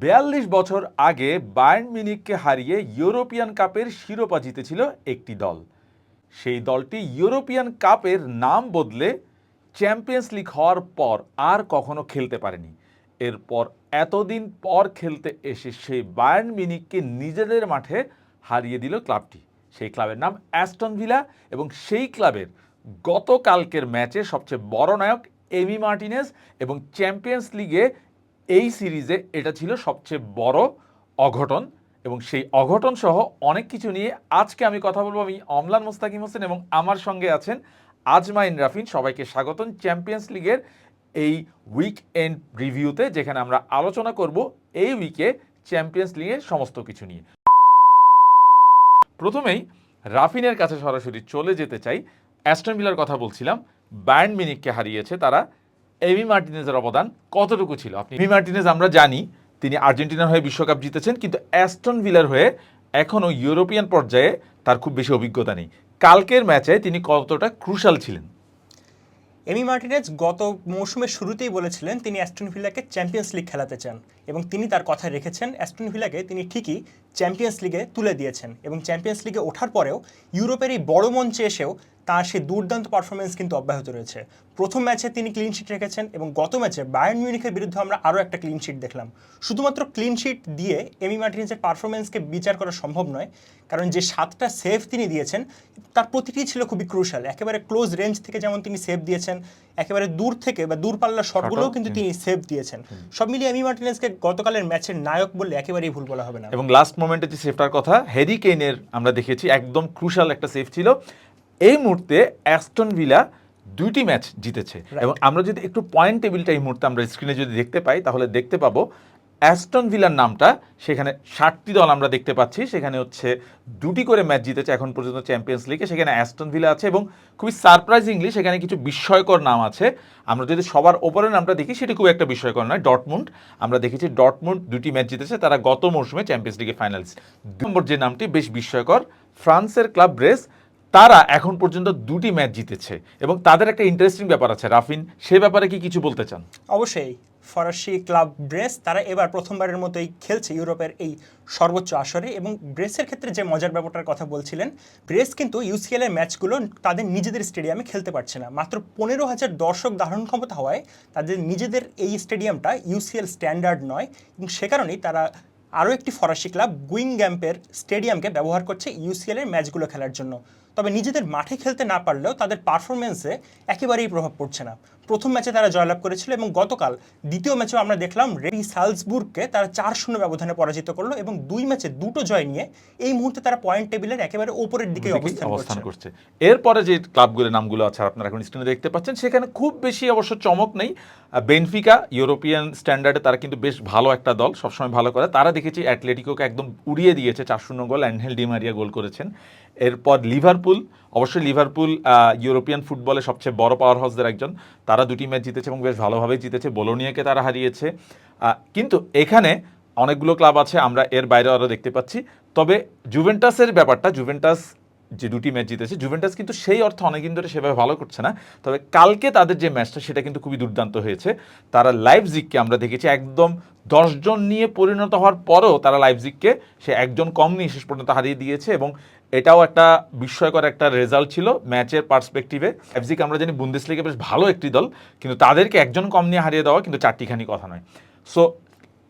বিয়াল্লিশ বছর আগে বায়ার্ন মিউনিককে হারিয়ে ইউরোপিয়ান কাপের শিরোপা জিতেছিল একটি দল। সেই দলটি ইউরোপিয়ান কাপের নাম বদলে চ্যাম্পিয়ন্স লিগ হওয়ার পর আর কখনো খেলতে পারেনি। এরপর এতদিন পর খেলতে এসে সেই বায়ার্ন মিউনিককে নিজেদের মাঠে হারিয়ে দিল ক্লাবটি। সেই ক্লাবের নাম অ্যাস্টন ভিলা এবং সেই ক্লাবের গতকালকের ম্যাচে সবচেয়ে বড় নায়ক এমি মার্টিনেস এবং চ্যাম্পিয়ন্স লিগে এই সিরিজে এটা ছিল সবচেয়ে বড় অঘটন এবং সেই অঘটন সহ অনেক কিছু নিয়ে আজকে আমি কথা বলব আমি অমলান মোস্তাকিম হোসেন এবং আমার সঙ্গে আছেন আজমাইন রাফিন। সবাইকে স্বাগতম চ্যাম্পিয়ন্স লিগের এই উইক এন্ড রিভিউতে যেখানে আমরা আলোচনা করব এই উইকে চ্যাম্পিয়ন্স লিগের সমস্ত কিছু নিয়ে। প্রথমেই রাফিনের কাছে সরাসরি চলে যেতে চাই। অ্যাস্টন ভিলার কথা বলছিলাম। বায়ার্ন মিনিককে হারিয়েছে তারা। এমি মার্টিনেজের অবদান কতটুকু ছিল? আপনি এমি মার্টিনেজ আমরা জানি, তিনি আর্জেন্টিনার হয়ে বিশ্বকাপ জিতেছেন, কিন্তু অ্যাস্টন ভিলার হয়ে এখনও ইউরোপিয়ান পর্যায়ে তার খুব বেশি অভিজ্ঞতা নেই। কালকের ম্যাচে তিনি কতটা ক্রুশাল ছিলেন? এমি মার্টিনেজ গত মৌসুমের শুরুতেই বলেছিলেন তিনি অ্যাস্টন ভিলাকে চ্যাম্পিয়ন্স লিগ খেলাতে চান। এবং তিনি তার কথা রেখেছেন, অ্যাস্টন ভিলাকে তিনি ঠিকই চ্যাম্পিয়ন্স লিগে তুলে দিয়েছেন এবং চ্যাম্পিয়ন্স লিগে ওঠার পরেও ইউরোপের এই বড় মঞ্চে এসেও তার সেই দুর্দান্ত পারফরমেন্স কিন্তু অব্যাহত রয়েছে। প্রথম ম্যাচে তিনি ক্লিন শিট রেখেছেন এবং গত ম্যাচে বায়ার্ন মিউনিখের বিরুদ্ধে আমরা আরও একটা ক্লিন শিট দেখলাম। শুধুমাত্র ক্লিন শিট দিয়ে এমি মার্টিনেজের পারফরমেন্সকে বিচার করা সম্ভব নয়, কারণ যে সাতটা সেভ তিনি দিয়েছেন, তার প্রতিটি ছিল খুবই ক্রুশাল একেবারে ক্লোজ রেঞ্জ থেকে যেমন তিনি সেভ দিয়েছেন একেবারে দূর থেকে বা দূরপাল্লার শটগুলোও কিন্তু তিনি সেভ দিয়েছেন। সব মিলিয়ে এমি মার্টিনেসকে গতকালের ম্যাচের নায়ক বললে একেবারেই ভুল বলা হবে না। এবং লাস্ট মোমেন্টে যে সেভটার কথা হ্যারি কেইনের আমরা দেখেছি একদম ক্রুশাল একটা সেভ ছিল। এই মুহূর্তে অ্যাস্টন ভিলা দুইটি ম্যাচ জিতেছে। এবং আমরা যদি একটু পয়েন্ট টেবিলটা এই মুহূর্তে আমরা স্ক্রিনে যদি দেখতে পাই তাহলে দেখতে পাবো অ্যাস্টন ভিলার নামটা, সেখানে ষাটটি দল আমরা দেখতে পাচ্ছি। সেখানে হচ্ছে দুটি করে ম্যাচ জিতেছে এখন পর্যন্ত চ্যাম্পিয়ন্স লিগে সেখানে অ্যাস্টন ভিলা আছে এবং খুবই সারপ্রাইজিংলি সেখানে কিছু বিস্ময়কর নাম আছে। আমরা যদি সবার ওপরের নামটা দেখি, সেটি খুব একটা বিস্ময়কর নয়। ডটমুন্ড আমরা দেখেছি ডটমুন্ড দুটি ম্যাচ জিতেছে। তারা গত মৌসুমে চ্যাম্পিয়ন্স লিগে ফাইনালস দু নম্বর যে নামটি বেশ বিস্ময়কর, ফ্রান্সের ক্লাব ব্রেস তারা এখন পর্যন্ত দুটি ম্যাচ জিতেছে। এবং তাদের একটা ইন্টারেস্টিং ব্যাপার আছে। রাফিন, সে ব্যাপারে কি কিছু বলতে চান? অবশ্যই। ফরাসি ক্লাব ব্রেস, তারা এবার প্রথমবারের মতোই খেলছে ইউরোপের এই সর্বোচ্চ আসরে এবং ব্রেসের ক্ষেত্রে যে মজার ব্যাপারটার কথা বলছিলেন, ব্রেস কিন্তু ইউসিএল এর ম্যাচগুলো তাদের নিজেদের স্টেডিয়ামে খেলতে পারছে না। মাত্র পনেরো হাজার দর্শক ধারণ ক্ষমতা হওয়ায় তাদের নিজেদের এই স্টেডিয়ামটা ইউসিএল স্ট্যান্ডার্ড নয় এবং সে কারণেই তারা আরও একটি ফরাসি ক্লাব গুইং গ্যাম্পের স্টেডিয়ামকে ব্যবহার করছে ইউসিএল এর ম্যাচগুলো খেলার জন্য। তবে নিজেদের মাঠে খেলতে না পারলেও তাদের পারফরমেন্সে একেবারেই প্রভাব পড়ছে না। প্রথম ম্যাচে তারা জয়লাভ করেছিল এবং গতকাল দ্বিতীয় ম্যাচেও আমরা দেখলাম রেডি সালসবুর্গকে তারা চার শূন্য ব্যবধানে পরাজিত করল এবং দুই ম্যাচে দুটো জয় নিয়ে এই মুহূর্তে তারা পয়েন্ট টেবিলের একেবারে ওপরের দিকে অবস্থান করছে। এরপরে যে ক্লাবগুলোর নামগুলো আছে আপনারা এখন স্ক্রিনে দেখতে পাচ্ছেন সেখানে খুব বেশি অবশ্য চমক নেই। বেনফিকা ইউরোপিয়ান স্ট্যান্ডার্ডে তারা কিন্তু বেশ ভালো একটা দল, সবসময় ভালো করে। তারা দেখেছি অ্যাটলেটিকোকে একদম উড়িয়ে দিয়েছে, চার শূন্য গোল, অ্যানহেল ডিমারিয়া গোল করেছেন। এরপর লিভারপুল অবশ্যই লিভারপুল ইউরোপিয়ান ফুটবলে সবচেয়ে বড় পাওয়ার হাউসদের একজন। তারা দুটি ম্যাচ জিতেছে এবং বেশ ভালোভাবেই জিতেছে। বোলোনিয়াকে তারা হারিয়েছে। কিন্তু এখানে অনেকগুলো ক্লাব আছে, আমরা এর বাইরে আরও দেখতে পাচ্ছি। তবে জুভেন্টাসের ব্যাপারটা জুভেন্টাস যে দুটি ম্যাচ জিতেছে, জুভেন্টাস কিন্তু সেই অর্থ অনেকদিন ধরে সেভাবে ভালো করছে না, তবে কালকে তাদের যে ম্যাচটা সেটা কিন্তু খুবই দুর্দান্ত হয়েছে। তারা লাইভ জিককে আমরা দেখেছি একদম দশজন নিয়ে পরিণত হওয়ার পরেও তারা লাইভজিককে সে একজন কম নিয়ে শেষ পর্যন্ত হারিয়ে দিয়েছে এবং এটাও একটা বিস্ময়কর একটা রেজাল্ট ছিল ম্যাচের পার্সপেক্টিভে লাইভজিক আমরা জানি বুন্দেসলিগে বেশ ভালো একটি দল, কিন্তু তাদেরকে একজন কম নিয়ে হারিয়ে দেওয়া কিন্তু চারটিখানি কথা নয়। সো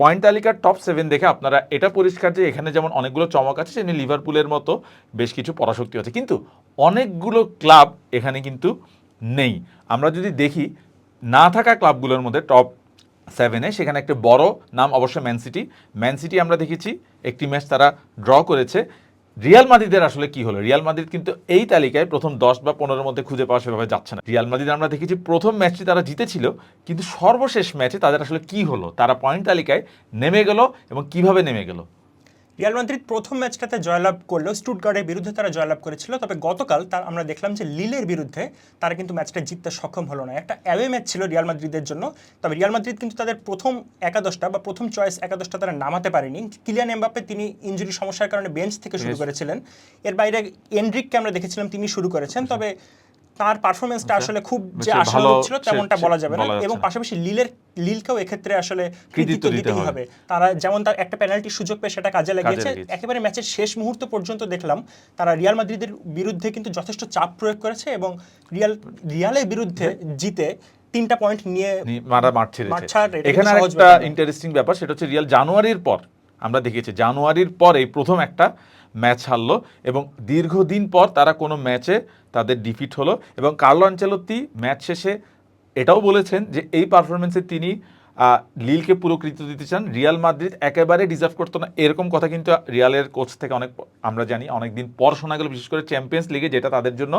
পয়েন্ট তালিকার টপ সেভেন দেখে আপনারা এটা পরিষ্কার যে এখানে যেমন অনেকগুলো চমক আছে, সেমনি লিভারপুলের মতো বেশ কিছু পরাশক্তি আছে। কিন্তু অনেকগুলো ক্লাব এখানে কিন্তু নেই। আমরা যদি দেখি, না থাকা ক্লাবগুলোর মধ্যে টপ সেভেনে সেখানে একটা বড় নাম অবশ্যই ম্যান সিটি ম্যান সিটি আমরা দেখেছি, একটি ম্যাচ তারা ড্র করেছে। রিয়াল মাদ্রিদের আসলে কি হলো? রিয়াল মাদ্রিদ কিন্তু এই তালিকায় প্রথম দশ বা পনেরোর মধ্যে খুঁজে পাওয়া সেভাবে যাচ্ছে না। রিয়াল মাদ্রিদ আমরা দেখেছি প্রথম ম্যাচটি তারা জিতেছিল, কিন্তু সর্বশেষ ম্যাচে তাদের আসলে কি হলো? তারা পয়েন্ট তালিকায় নেমে গেল এবং কীভাবে নেমে গেল? রিয়াল মাদ্রিদ প্রথম ম্যাচটাতে জয়লাভ করলেও স্টুটগার্ডের বিরুদ্ধে তারা জয়লাভ করেছিল। তবে গতকাল তার আমরা দেখলাম যে লিলের বিরুদ্ধে তারা কিন্তু ম্যাচটা জিততে সক্ষম হলো না। একটা অ্যাওয়ে ম্যাচ ছিল রিয়াল মাদ্রিদের জন্য। তবে রিয়াল মাদ্রিদ কিন্তু তাদের প্রথম একাদশটা বা প্রথম চয়েস একাদশটা তারা নামাতে পারেনি। কিলিয়ান এমবাপ্পে তিনি ইঞ্জুরি সমস্যার কারণে বেঞ্চ থেকে শুরু করেছিলেন। এর বাইরে এন্ড্রিককে আমরা দেখেছিলাম তিনি শুরু করেছেন। তবে তার পারফরমেন্সটা আচ্ছা। আসলে খুব যে সে ভালো- আশানুরূপ ছিল তেমনটা বলা যাবে না এবং পাশাপাশি লিলের লিলকেও এক্ষেত্রে আসলে কৃতিত্ব দিতে দিতেই হবে। তারা যেমন তার একটা পেনাল্টি সুযোগ পেয়ে সেটা কাজে লাগিয়েছে। একেবারে ম্যাচের শেষ মুহূর্ত পর্যন্ত দেখলাম তারা রিয়াল মাদ্রিদের বিরুদ্ধে কিন্তু যথেষ্ট চাপ প্রয়োগ করেছে এবং রিয়াল রিয়ালের বিরুদ্ধে জিতে তিনটা পয়েন্ট নিয়ে মারা মাঠ ছেড়েছে এটা এখানে একটা ইন্টারেস্টিং ব্যাপার সেটা হচ্ছে রিয়াল জানুয়ারির পর আমরা দেখেছি জানুয়ারির পর এই প্রথম একটা ম্যাচ হারলো এবং দীর্ঘদিন পর তারা কোনো ম্যাচে তাদের ডিফিট হলো এবং কার্লো আঞ্চেলত্তি ম্যাচ শেষে এটাও বলেছেন যে এই পারফরমেন্সে তিনি লিলকে পুরো কৃতিত্ব দিতে চান। রিয়াল মাদ্রিদ একেবারে ডিজার্ভ করতো না। এরকম কথা কিন্তু রিয়ালের কোচ থেকে অনেক আমরা জানি অনেক দিন পর শোনা গেল, বিশেষ করে চ্যাম্পিয়ন্স লিগে যেটা তাদের জন্য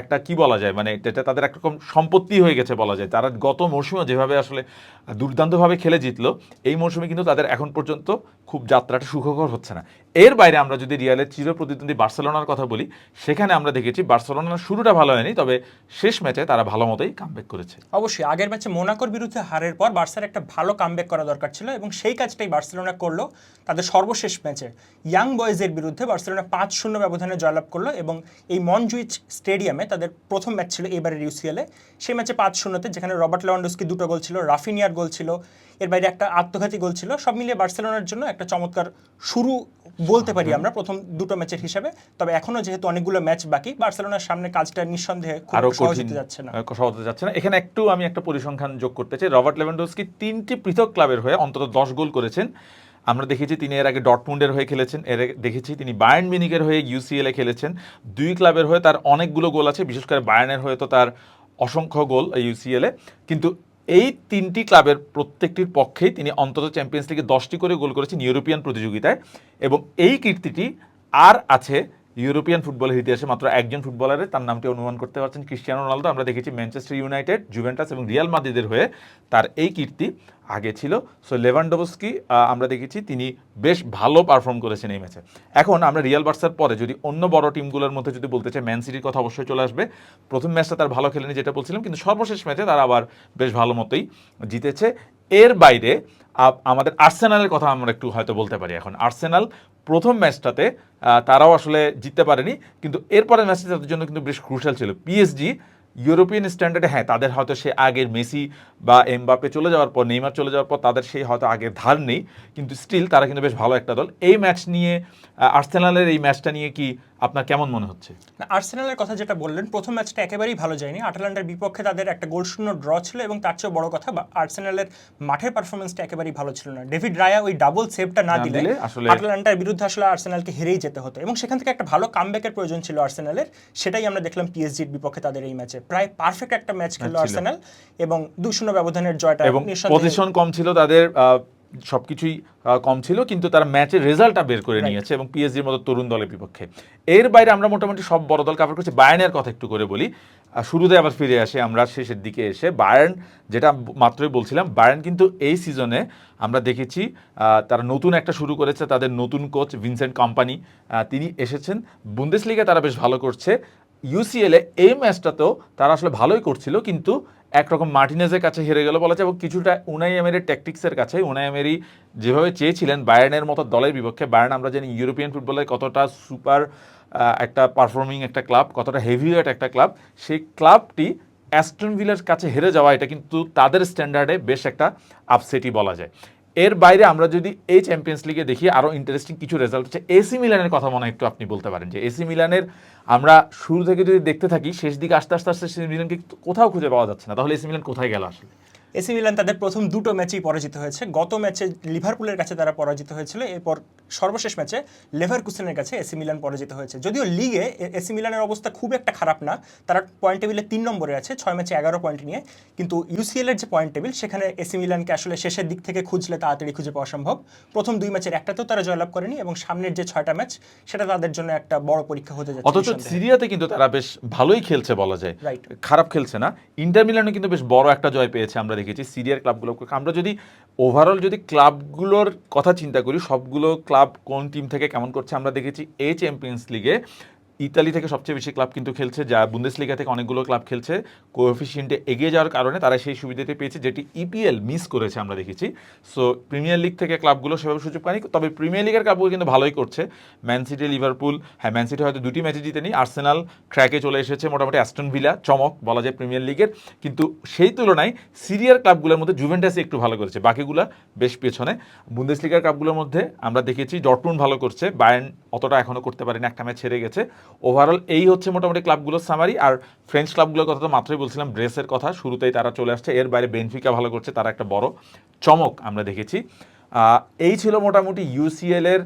একটা কি বলা যায় মানে যেটা তাদের একরকম সম্পত্তি হয়ে গেছে বলা যায়। তারা গত মৌসুমে যেভাবে আসলে দুর্দান্তভাবে খেলে জিতলো, এই মৌসুমে কিন্তু তাদের এখন পর্যন্ত খুব যাত্রাটা সুখকর হচ্ছে না। এর বাইরে আমরা যদি রিয়ালের চির প্রতিদ্বন্দ্বী বার্সেলোনার কথা বলি, সেখানে আমরা দেখেছি বার্সেলোনার শুরুটা ভালো হয়নি, তবে শেষ ম্যাচে তারা ভালো মতোই কামব্যাক করেছে। অবশ্যই, আগের ম্যাচে মোনাকোর বিরুদ্ধে হারের পর বার্সার একটা ভালো কামব্যাক করা দরকার ছিল এবং সেই কাজটাই বার্সেলোনা করল তাদের সর্বশেষ ম্যাচে। ইয়াং বয়েজের বিরুদ্ধে বার্সেলোনা পাঁচ শূন্য ব্যবধানে জয়লাভ করল এবং এই মনজুইচ স্টেডিয়ামে তাদের প্রথম ম্যাচ ছিল এবারের ইউসিএলে সেই ম্যাচে পাঁচ শূন্যতে যেখানে রবার্ট লেভানডস্কি দুটো গোল ছিল, রাফিনিয়ার গোল ছিল, এর বাইরে একটা আত্মঘাতী গোল ছিল, সব মিলিয়ে বার্সেলোনার জন্য একটা চমৎকার শুরু বলতে পারি আমরা প্রথম দুটো ম্যাচের হিসাবে। তবে এখনও যেহেতু অনেকগুলো ম্যাচ বাকি বার্সেলোনার সামনে কাজটা নিঃসন্দেহে খুব আরও সহজ হতে যাচ্ছে না। আহ, সহজ হতে যাচ্ছে না। এখানে একটু আমি একটা পরিসংখ্যান যোগ করতে চাই। রবার্ট লেভেন্ডোস্কি তিনটি পৃথক ক্লাবের হয়ে অন্তত দশ গোল করেছেন। আমরা দেখেছি তিনি এর আগে ডটমুন্ডের হয়ে খেলেছেন এর দেখেছি তিনি বায়ার্ন মিনিকের হয়ে ইউসিএলে খেলেছেন। দুই ক্লাবের হয়ে তার অনেকগুলো গোল আছে বিশেষ করে বায়ার্নের হয়ে তো তার অসংখ্য গোল ইউসিএলে কিন্তু এই তিনটি ক্লাবের প্রত্যেকটির পক্ষেই তিনি অন্তত চ্যাম্পিয়ন্স লিগে দশটি করে গোল করেছেন ইউরোপিয়ান প্রতিযোগিতায় এবং এই কীর্তিটি আর আছে ইউরোপিয়ান ফুটবলের ইতিহাসে মাত্র একজন ফুটবলারের তার নামটি অনুমান করতে পারছেন ক্রিস্টিয়ানো রোনালদো। আমরা দেখেছি ম্যানচেস্টার ইউনাইটেড, জুভেন্টাস এবং রিয়াল মাদ্রিদের হয়ে তার এই কীর্তি আগে ছিল। সো লেভানডোভস্কি আমরা দেখেছি তিনি বেশ ভালো পারফর্ম করেছেন এই ম্যাচে। এখন আমরা রিয়াল বার্সার পরে যদি অন্য বড় টিমগুলোর মধ্যে যদি বলতে চাই, ম্যান সিটির কথা অবশ্যই চলে আসবে। প্রথম ম্যাচটা তার ভালো খেলেনি যেটা বলছিলাম, কিন্তু সর্বশেষ ম্যাচে তারা আবার বেশ ভালো মতোই জিতেছে। এর বাইরে আমাদের আর্সেনালের কথা আমরা একটু হয়তো বলতে পারি এখন। আর্সেনাল প্রথম ম্যাচটাতে তারাও আসলে জিততে পারেনি, কিন্তু এরপরের ম্যাচটা তাদের জন্য কিন্তু বেশ ক্রুশাল ছিল। পিএসজি ইউরোপিয়ান স্ট্যান্ডার্ডে হ্যাঁ তাদের হয়তো সে আগের মেসি বা এমবাপে চলে যাওয়ার পর নেইমার চলে যাওয়ার পর তাদের সেই হয়তো আগের ধার নেই। কিন্তু স্টিল তারা কিন্তু বেশ ভালো একটা দল। এই ম্যাচ নিয়ে আর্সেনালের এই ম্যাচটা নিয়ে কি আপনার কেমন মনে হচ্ছে? না, আর্সেনালের কথা যেটা বললেন প্রথম ম্যাচটা একেবারেই ভালো যায়নি। আটালান্টার বিপক্ষে তাদের একটা গোল শূন্য ড্র ছিল এবং তার চেয়েও বড় কথা বা আর্সেনালের মাঠের পারফরমেন্সটা একেবারেই ভালো ছিল না। ডেভিড রায়া ওই ডাবল সেভটা না দিলে আটালান্টার বিরুদ্ধে আসলে আর্সেনালকে হেরেই যেতে হতো। এবং সেখান থেকে একটা ভালো কামব্যাকের প্রয়োজন ছিল আর্সেনালের। সেটাই আমরা দেখলাম পিএসজির বিপক্ষে তাদের এই ম্যাচে প্রায় পারফেক্ট একটা ম্যাচ খেললো আর্সেনাল এবং দুই শূন্য ব্যবধানের জয়টা এবং পজিশন কম ছিল তাদের সব কিছুই কম ছিল কিন্তু তারা ম্যাচের রেজাল্টটা বের করে নিয়েছে এবং পিএসজির মতো তরুণ দলের বিপক্ষে। এর বাইরে আমরা মোটামুটি সব বড় দল কাভার করছি। বায়ার্নের কথা একটু করে বলি। শুরুতে আবার ফিরে আসে আমরা শেষের দিকে এসে বায়ার্ন যেটা মাত্রই বলছিলাম বায়ার্ন কিন্তু এই সিজনে আমরা দেখেছি তারা নতুন একটা শুরু করেছে তাদের নতুন কোচ ভিনসেন্ট কোম্পানি তিনি এসেছেন। বুন্দেস লিগে তারা বেশ ভালো করছে ইউসিএলে এই ম্যাচটাতেও তারা আসলে ভালোই করছিল, কিন্তু একরকম মার্টিনেজের কাছে হেরে গেল বলা যায় এবং কিছুটা উনাই এমেরির ট্যাকটিক্সের কাছে উনাই এমেরি যেভাবে চেয়েছিলেন বায়ার্নের মতো দলের বিপক্ষে। বায়ার্ন আমরা জানি ইউরোপিয়ান ফুটবলের কতটা সুপার একটা পারফর্মিং একটা ক্লাব, কতটা হেভিওয়েট একটা ক্লাব, সেই ক্লাবটি অ্যাস্টন ভিলার কাছে হেরে যাওয়া, এটা কিন্তু তাদের স্ট্যান্ডার্ডে বেশ একটা আপসেটই বলা যায়। এর বাইরে আমরা যদি এই চ্যাম্পিয়ন্স লিগে দেখি আরও ইন্টারেস্টিং কিছু রেজাল্ট হচ্ছে এসি মিলানের কথা মনে একটু আপনি বলতে পারেন যে এসি মিলানের আমরা শুরু থেকে যদি দেখতে থাকি, শেষ দিকে আস্তে আস্তে আস্তে এসি মিলানকে কোথাও খুঁজে পাওয়া যাচ্ছে না। তাহলে এসি মিলান কোথায় গেল আসলে? এসি মিলান তাদের প্রথম দুটো ম্যাচেই পরাজিত হয়েছে। গত ম্যাচে লিভারপুলের কাছে তারা পরাজিত হয়েছিল এরপর সর্বশেষ ম্যাচে লেভারকুসেনের কাছে এসি মিলান পরাজিত হয়েছে। যদিও লিগে এসি মিলানের অবস্থা খুব একটা খারাপ না তারা পয়েন্ট টেবিলে তিন নম্বরে আছে ছয় ম্যাচে এগারো পয়েন্ট নিয়ে। কিন্তু ইউসিএল এর যে পয়েন্ট টেবিল সেখানে এসি মিলানকে আসলে শেষের দিক থেকে খুঁজলে তাড়াতাড়ি খুঁজে পাওয়া সম্ভব। প্রথম দুই ম্যাচের একটাতেও তারা জয়লাভ করেনি এবং সামনের যে ছয়টা ম্যাচ সেটা তাদের জন্য একটা বড় পরীক্ষা হতে যাচ্ছে অথচ। সিরিয়াতে কিন্তু তারা বেশ ভালোই খেলছে বলা যায়. খারাপ খেলছে না। ইন্টার মিলানও কিন্তু বেশ বড় একটা জয় পেয়েছে আমরা দেখেছি সিরিয়ার ক্লাবগুলোকে আমরা যদি ওভারঅল যদি ক্লাবগুলোর কথা চিন্তা করি, সবগুলো ক্লাব কোন টিম থেকে কেমন করছে, আমরা দেখেছি এই চ্যাম্পিয়ন্স লিগে ইতালি থেকে সবচেয়ে বেশি ক্লাব কিন্তু খেলছে, যা বুন্দেসলিগা থেকে অনেকগুলো ক্লাব খেলছে। কোএফিসিয়েন্টে এগিয়ে যাওয়ার কারণে তারা সেই সুবিধাটি পেয়েছে, যেটি ইপিএল মিস করেছে আমরা দেখেছি। সো প্রিমিয়ার লিগ থেকে ক্লাবগুলো সেভাবে সুযোগ পায়নি, তবে প্রিমিয়ার লিগের ক্লাবগুলো কিন্তু ভালোই করছে। ম্যান সিটি লিভারপুল হ্যাঁ ম্যান সিটি হয়তো দুটি ম্যাচে জিতেনি আর্সেনাল ট্র্যাকে চলে এসেছে মোটামুটি অ্যাস্টন ভিলা চমক বলা যায় প্রিমিয়ার লিগের কিন্তু সেই তুলনায় সিরিয়ার ক্লাবগুলোর মধ্যে জুভেন্টাসই একটু ভালো করেছে, বাকিগুলো বেশ পেছনে। বুন্দেসলিগার ক্লাবগুলোর মধ্যে আমরা দেখেছি ডটমুন ভালো করছে বায়ার্ন অতটা এখনও করতে পারেনি, একটা ম্যাচ ছেড়ে গেছে। ওভারঅল এই হচ্ছে মোটামুটি ক্লাবগুলোর সামারি আর ফ্রেঞ্চ ক্লাবগুলোর কথা তো মাত্রই বলছিলাম ব্রেসের কথা, শুরুতেই তারা চলে আসছে, এর বাইরে বেনফিকা ভালো করছে, তারা একটা বড় চমক আমরা দেখেছি। এই ছিল মোটামুটি ইউসিএল এর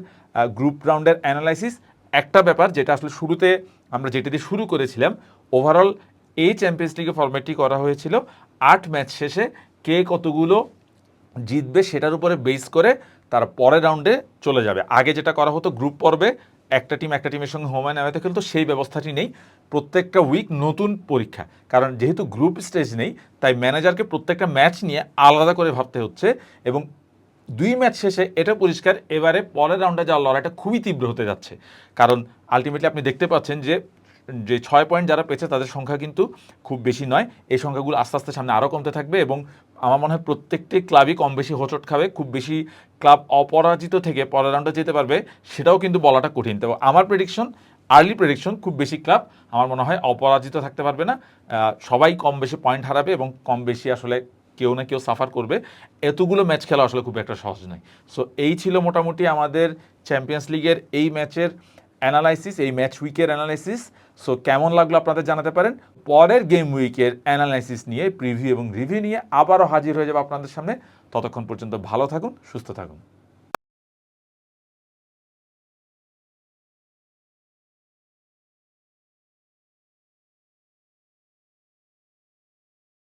গ্রুপ রাউন্ডের অ্যানালাইসিস একটা ব্যাপার যেটা আসলে শুরুতে আমরা যেটা দিয়ে শুরু করেছিলাম ওভারঅল এই চ্যাম্পিয়ন্স লিগের ফরম্যাটটি করা হয়েছিল। আট ম্যাচ শেষে কে কতগুলো জিতবে সেটার উপরে বেস করে তার পরের রাউন্ডে চলে যাবে। আগে যেটা করা হতো গ্রুপ পর্বে একটা টিম একটা টিমের সঙ্গে হোম অ্যান্ড অ্যাওয়েতে খেলতো, সেই ব্যবস্থাটি নেই। প্রত্যেকটা উইক নতুন পরীক্ষা। কারণ যেহেতু গ্রুপ স্টেজ নেই, তাই ম্যানেজারকে প্রত্যেকটা ম্যাচ নিয়ে আলাদা করে ভাবতে হচ্ছে এবং দুই ম্যাচ শেষে এটা পরিষ্কার, এবারে পরের রাউন্ডে যাওয়ার লড়াইটা খুবই তীব্র হতে যাচ্ছে। কারণ আলটিমেটলি আপনি দেখতে পাচ্ছেন যে যে ছয় পয়েন্ট যারা পেয়েছে, তাদের সংখ্যা কিন্তু খুব বেশি নয়। এই সংখ্যাগুলো আস্তে আস্তে সামনে আরও কমতে থাকবে এবং আমার মনে হয় প্রত্যেকটি ক্লাবই কম বেশি হোঁচট খাবে, খুব বেশি ক্লাব অপরাজিত থেকে পরের রাউন্ডে যেতে পারবে, সেটাও কিন্তু বলাটা কঠিন। তবে আমার প্রেডিকশন আর্লি প্রেডিকশন খুব বেশি ক্লাব আমার মনে হয় অপরাজিত থাকতে পারবে না। সবাই কম বেশি পয়েন্ট হারাবে এবং কম বেশি আসলে কেউ না কেউ সাফার করবে। এতগুলো ম্যাচ খেলা আসলে খুব একটা সহজ নয়। সো এই ছিল মোটামুটি আমাদের চ্যাম্পিয়ন্স লিগের এই ম্যাচের অ্যানালাইসিস এই ম্যাচ উইকের অ্যানালাইসিস সো কেমন লাগল আপনাদের জানাতে পারেন? পরের গেম উইকের অ্যানালাইসিস নিয়ে প্রিভিউ এবং রিভিউ নিয়ে আবারও হাজির হয়ে যাবে আপনাদের সামনে। ততক্ষণ পর্যন্ত ভালো থাকুন, সুস্থ থাকুন।